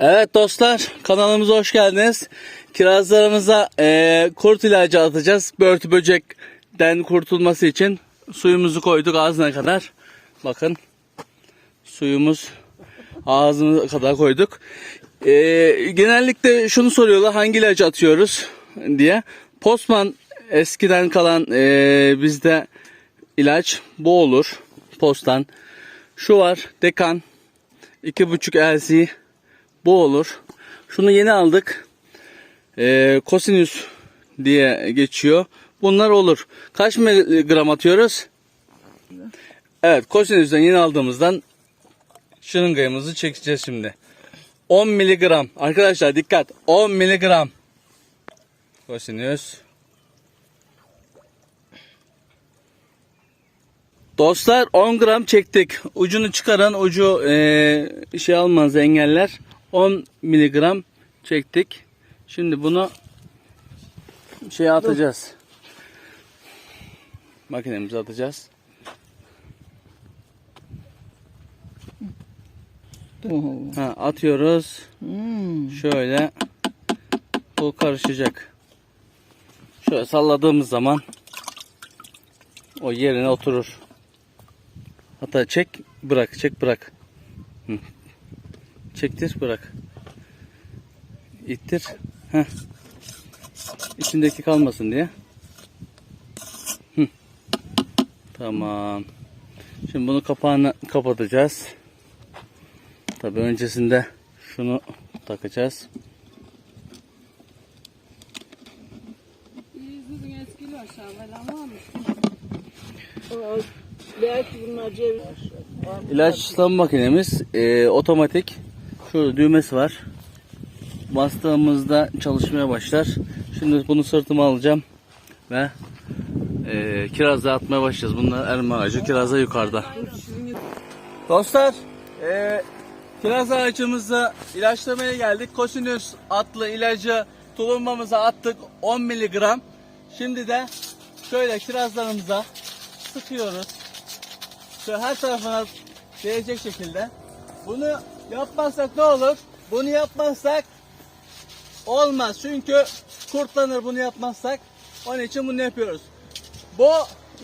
Evet dostlar kanalımıza hoş geldiniz. Kirazlarımıza eee, kurt ilacı atacağız. Börtü böcekten kurtulması için suyumuzu koyduk ağzına kadar. Bakın suyumuz ağzına kadar koyduk. Eee, genellikle şunu soruyorlar hangi ilacı atıyoruz diye. Postman eskiden kalan eee, bizde ilaç bu olur. Postan. Şu var Dekan. 2.5 LC bu olur. Şunu yeni aldık. Ee, Cosinus diye geçiyor. Bunlar olur. Kaç miligram atıyoruz? Evet, Cosinus'dan yeni aldığımızdan şırıngayımızı çekeceğiz şimdi. 10 miligram. Arkadaşlar dikkat. 10 miligram. Cosinus. Dostlar 10 gram çektik. Ucunu çıkaran ucu eee, şey almaz engeller. 10 miligram çektik. Şimdi bunu şey atacağız. Makinemize atacağız. Ha, atıyoruz. Hmm. Şöyle bu karışacak. Şöyle salladığımız zaman o yerine oturur. Hatta çek bırak çek bırak. Hı. Çektir bırak. İttir. Heh. İçindeki kalmasın diye. Hı. Tamam. Şimdi bunu kapağını kapatacağız. Tabii öncesinde şunu takacağız. İlaçlama makinemiz e, otomatik. Şurada düğmesi var. Bastığımızda çalışmaya başlar. Şimdi bunu sırtıma alacağım ve e, kirazda atmaya başlayacağız. Bunlar elma ağacı, kirazda yukarıda. Dostlar, e, kiraz ağacımızda ilaçlamaya geldik. Cosinus adlı ilacı tulumbamıza attık 10 miligram. Şimdi de şöyle kirazlarımıza sıkıyoruz. Şöyle her tarafına değecek şekilde. Bunu yapmazsak ne olur? Bunu yapmazsak olmaz. Çünkü kurtlanır bunu yapmazsak. Onun için bunu yapıyoruz. Bu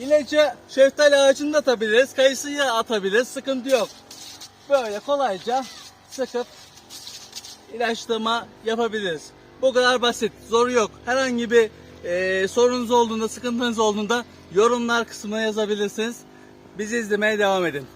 ilacı şeftali ağacını da atabiliriz. Kayısıya atabiliriz. Sıkıntı yok. Böyle kolayca sıkıp ilaçlama yapabiliriz. Bu kadar basit. Zoru yok. Herhangi bir e, sorunuz olduğunda, sıkıntınız olduğunda yorumlar kısmına yazabilirsiniz. Bizi izlemeye devam edin.